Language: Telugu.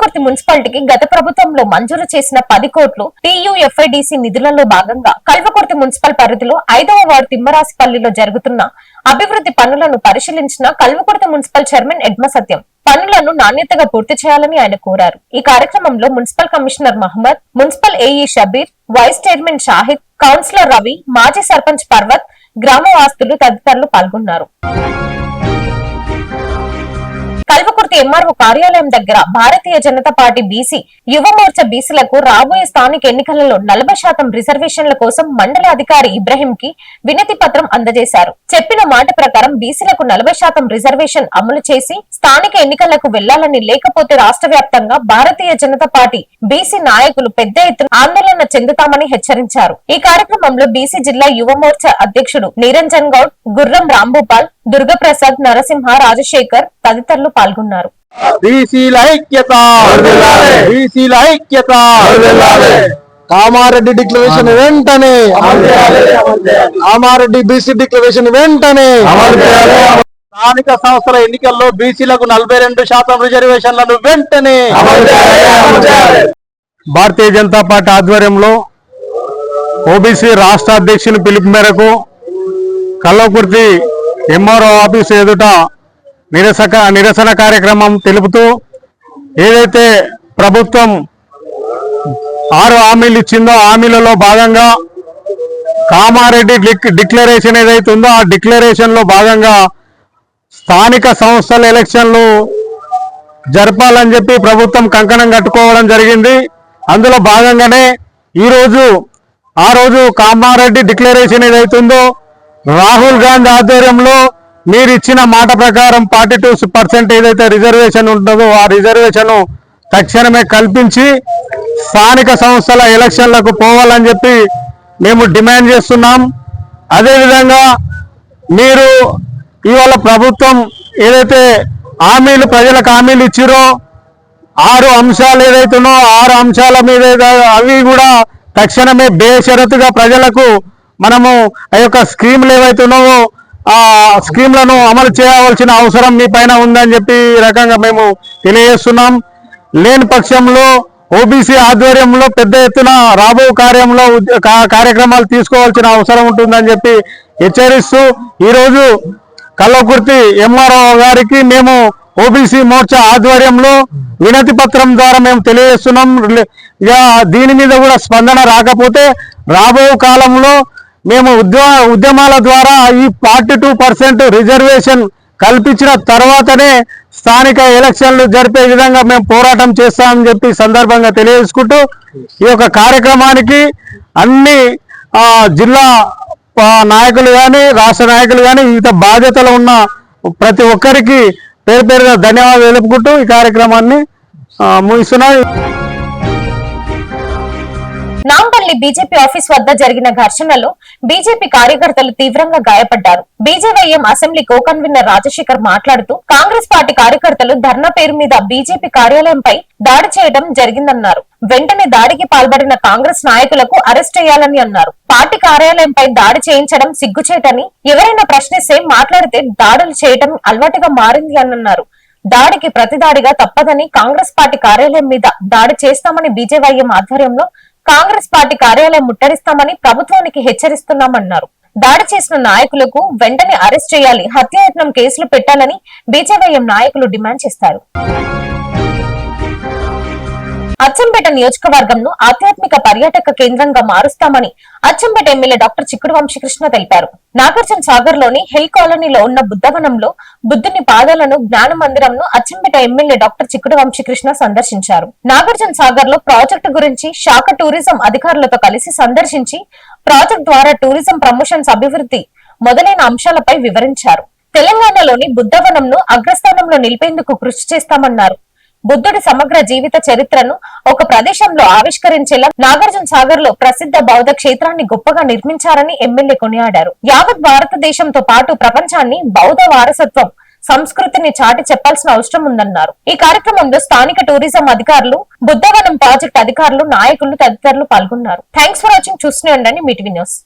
కల్వకుర్తి మున్సిపాలిటీకి గత ప్రభుత్వంలో మంజూరు చేసిన పది కోట్లు టీయూఎఫ్ఐడిసి నిధులలో భాగంగా కల్వకుర్తి మున్సిపల్ పరిధిలో ఐదవ వార్డు తిమ్మరాసిపల్లిలో జరుగుతున్న అభివృద్ధి పనులను పరిశీలించిన కల్వకుర్తి మున్సిపల్ చైర్మన్ ఎడ్మ సత్యం. పనులను నాణ్యతగా పూర్తి చేయాలని ఆయన కోరారు. ఈ కార్యక్రమంలో municipal commissioner Mohammed municipal AE Shabbir vice chairman Shahid councillor Ravi మాజీ సర్పంచ్ పర్వత్ గ్రామవాస్తులు తదితరులు పాల్గొన్నారు. కల్వకుర్తి ఎంఆర్ఓ కార్యాలయం దగ్గర భారతీయ జనతా పార్టీ బీసీ యువ మోర్చా బీసీలకు రాబోయే స్థానిక ఎన్నికలలో నలభై శాతం రిజర్వేషన్ల కోసం మండల అధికారి ఇబ్రహీం కి వినతి పత్రం అందజేశారు. చెప్పిన మాట ప్రకారం బీసీలకు నలభై శాతం రిజర్వేషన్ అమలు చేసి స్థానిక ఎన్నికలకు వెళ్ళాలని లేకపోతే రాష్ట్ర వ్యాప్తంగా భారతీయ జనతా పార్టీ బీసీ నాయకులు పెద్ద ఎత్తున ఆందోళన చెందుతామని హెచ్చరించారు. ఈ కార్యక్రమంలో బీసీ జిల్లా యువ మోర్చా అధ్యక్షుడు నిరంజన్ గౌడ్ గుర్రం రాంభూపాల్ దుర్గప్రసాద్ నరసింహ రాజశేఖర్ తదితరులు పాల్గొన్నారు. బీసీల ఐక్యత! బీసీల ఐక్యత! కామారెడ్డి డిక్లరేషన్ వెంటనే! కామారెడ్డి బీసీ డిక్లరేషన్ వెంటనే! స్థానిక సంస్థల ఎన్నికల్లో బీసీలకు నలభై రెండు శాతం రిజర్వేషన్లను వెంటనే! భారతీయ జనతా పార్టీ ఆధ్వర్యంలో ఓబీసీ రాష్ట్ర అధ్యక్షుని పిలుపు మేరకు కల్లకుర్తి ఎంఆర్ఓ ఆఫీస్ ఎదుట నిరసక నిరసన కార్యక్రమం తెలుపుతూ ఏదైతే ప్రభుత్వం ఆరు హామీలు ఇచ్చిందో హామీలలో భాగంగా కామారెడ్డి డిక్- డిక్లరేషన్ ఏదైతే ఉందో ఆ డిక్లరేషన్లో భాగంగా స్థానిక సంస్థల ఎలక్షన్లు జరపాలని చెప్పి ప్రభుత్వం కంకణం కట్టుకోవడం జరిగింది. అందులో భాగంగానే ఈరోజు ఆ రోజు కామారెడ్డి డిక్లరేషన్ ఏదైతుందో రాహుల్ గాంధీ ఆధ్వర్యంలో మీరు ఇచ్చిన మాట ప్రకారం ఫార్టీ టూ పర్సెంట్ ఏదైతే రిజర్వేషన్ ఉంటుందో ఆ రిజర్వేషన్ తక్షణమే కల్పించి స్థానిక సంస్థల ఎలక్షన్లకు పోవాలని చెప్పి మేము డిమాండ్ చేస్తున్నాం. అదేవిధంగా మీరు ఇవాళ ప్రభుత్వం ఏదైతే హామీలు ప్రజలకు హామీలు ఇచ్చిరో ఆరు అంశాలు ఏదైతున్నో ఆరు అంశాల మీద అవి కూడా తక్షణమే బేషరతుగా ప్రజలకు మనము ఆ యొక్క స్కీమ్లు ఏవైతున్నావో ఆ స్కీమ్లను అమలు చేయవలసిన అవసరం మీ పైన ఉందని చెప్పి ఈ రకంగా మేము తెలియజేస్తున్నాం. లేని పక్షంలో ఓబీసీ ఆధ్వర్యంలో పెద్ద ఎత్తున రాబో కార్యంలో కార్యక్రమాలు తీసుకోవాల్సిన అవసరం ఉంటుందని చెప్పి హెచ్చరిస్తూ ఈరోజు కల్లకుర్తి ఎంఆర్ఓ గారికి మేము ఓబీసీ మోర్చా ఆధ్వర్యంలో వినతి పత్రం ద్వారా మేము తెలియజేస్తున్నాం. దీని మీద కూడా స్పందన రాకపోతే రాబో కాలంలో మేము ఉద్యమ ఉద్యమాల ద్వారా ఈ ఫార్టీ టూ పర్సెంట్ రిజర్వేషన్ కల్పించిన తర్వాతనే స్థానిక ఎలక్షన్లు జరిపే విధంగా మేము పోరాటం చేస్తామని చెప్పి సందర్భంగా తెలియజేసుకుంటూ ఈ యొక్క కార్యక్రమానికి అన్ని జిల్లా నాయకులు కానీ రాష్ట్ర నాయకులు కానీ వివిధ బాధ్యతలు ఉన్న ప్రతి ఒక్కరికి పేరు పేరుగా ధన్యవాదాలు తెలుపుకుంటూ ఈ కార్యక్రమాన్ని ముగిస్తున్నాం. నాంపల్లి బీజేపీ ఆఫీస్ వద్ద జరిగిన ఘర్షణలో బీజేపీ కార్యకర్తలు తీవ్రంగా గాయపడ్డారు. BJYM assembly co convener Rajasekhar మాట్లాడుతూ కాంగ్రెస్ పార్టీ కార్యకర్తలు ధర్నా పేరు మీద బీజేపీ కార్యాలయంపై దాడి చేయడం జరిగిందన్నారు. వెంటనే దాడికి పాల్పడిన కాంగ్రెస్ నాయకులకు అరెస్ట్ చేయాలని అన్నారు. పార్టీ కార్యాలయంపై దాడి చేయించడం సిగ్గుచేటని ఎవరైనా ప్రశ్నిస్తే మాట్లాడితే దాడులు చేయడం అలవాటుగా మారింది అని అన్నారు దాడికి ప్రతిదాడిగా తప్పదని కాంగ్రెస్ పార్టీ కార్యాలయం మీద దాడి చేస్తామని బీజేవైఎం ఆధ్వర్యంలో కాంగ్రెస్ పార్టీ కార్యాలయం ముట్టడిస్తామని ప్రభుత్వానికి హెచ్చరిస్తున్నామన్నారు. దాడి చేసిన నాయకులకు వెంటనే అరెస్ట్ చేయాలి హత్యాయత్నం కేసులు పెట్టాలని బీజేవైఎం నాయకులు డిమాండ్ చేస్తారు. అచ్చంపేట నియోజకవర్గంను ఆధ్యాత్మిక పర్యాటక కేంద్రంగా మారుస్తామని అచ్చంపేట ఎమ్మెల్యే డాక్టర్ చిక్కుడు వంశీకృష్ణ తెలిపారు. నాగార్జున సాగర్లోని హిల్ కాలనీలో ఉన్న బుద్ధవనంలో బుద్ధుని పాదాలను జ్ఞాన మందిరంను అచ్చంపేట ఎమ్మెల్యే డాక్టర్ చిక్కుడు వంశీకృష్ణ సందర్శించారు. నాగార్జున సాగర్లో ప్రాజెక్టు గురించి శాఖ టూరిజం అధికారులతో కలిసి సందర్శించి ప్రాజెక్ట్ ద్వారా టూరిజం ప్రమోషన్స్ అభివృద్ధి మొదలైన అంశాలపై వివరించారు. తెలంగాణలోని బుద్ధవనంను అగ్రస్థానంలో నిలిపేందుకు కృషి చేస్తామన్నారు. బుద్ధుడి సమగ్ర జీవిత చరిత్రను ఒక ప్రదేశంలో ఆవిష్కరించేలా నాగార్జున సాగర్లో ప్రసిద్ధ బౌద్ధ క్షేత్రాన్ని గొప్పగా నిర్మించారని ఎమ్మెల్యే కొనియాడారు. యావత్ భారతదేశంతో పాటు ప్రపంచాన్ని బౌద్ధ వారసత్వం సంస్కృతిని చాటి చెప్పాల్సిన అవసరం ఉందన్నారు. ఈ కార్యక్రమంలో స్థానిక టూరిజం అధికారులు బుద్ధవనం ప్రాజెక్ట్ అధికారులు నాయకులు తదితరులు పాల్గొన్నారు. Thanks for watching. చూస్తూనే ఉండండి మీటివి న్యూస్.